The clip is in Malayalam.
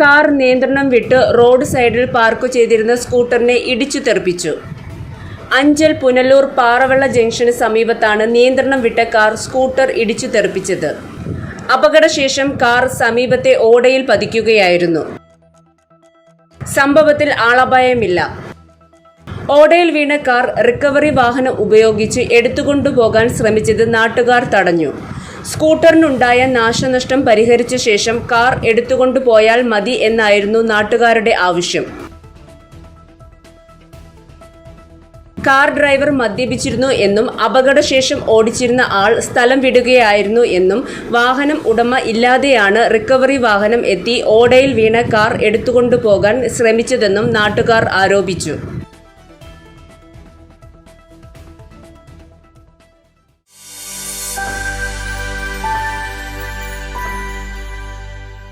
കാർ നിയന്ത്രണം വിട്ട് റോഡ് സൈഡിൽ പാർക്ക് ചെയ്തിരുന്ന സ്കൂട്ടറിനെ ഇടിച്ചു തെറിപ്പിച്ചു. അഞ്ചൽ പുനലൂർ പാറവെള്ള ജംഗ്ഷന് സമീപത്താണ് നിയന്ത്രണം വിട്ട കാർ സ്കൂട്ടർ ഇടിച്ചു തെറിപ്പിച്ചത്. അപകടശേഷം കാർ സമീപത്തെ ഓടയിൽ പതിക്കുകയായിരുന്നു. സംഭവത്തിൽ ആളപായമില്ല. ഓടയിൽ വീണ കാർ റിക്കവറി വാഹനം ഉപയോഗിച്ച് എടുത്തുകൊണ്ടുപോകാൻ ശ്രമിച്ചത് നാട്ടുകാർ തടഞ്ഞു. സ്കൂട്ടറിനുണ്ടായ നാശനഷ്ടം പരിഹരിച്ച ശേഷം കാർ എടുത്തുകൊണ്ടുപോയാൽ മതി എന്നായിരുന്നു നാട്ടുകാരുടെ ആവശ്യം. കാർ ഡ്രൈവർ മദ്യപിച്ചിരുന്നു എന്നും അപകടശേഷം ഓടിച്ചിരുന്ന ആൾ സ്ഥലം വിടുകയായിരുന്നു എന്നും വാഹനം ഉടമ ഇല്ലാതെയാണ് റിക്കവറി വാഹനം എത്തി ഓടയിൽ വീണ കാർ എടുത്തുകൊണ്ടുപോകാൻ ശ്രമിച്ചതെന്നും നാട്ടുകാർ ആരോപിച്ചു.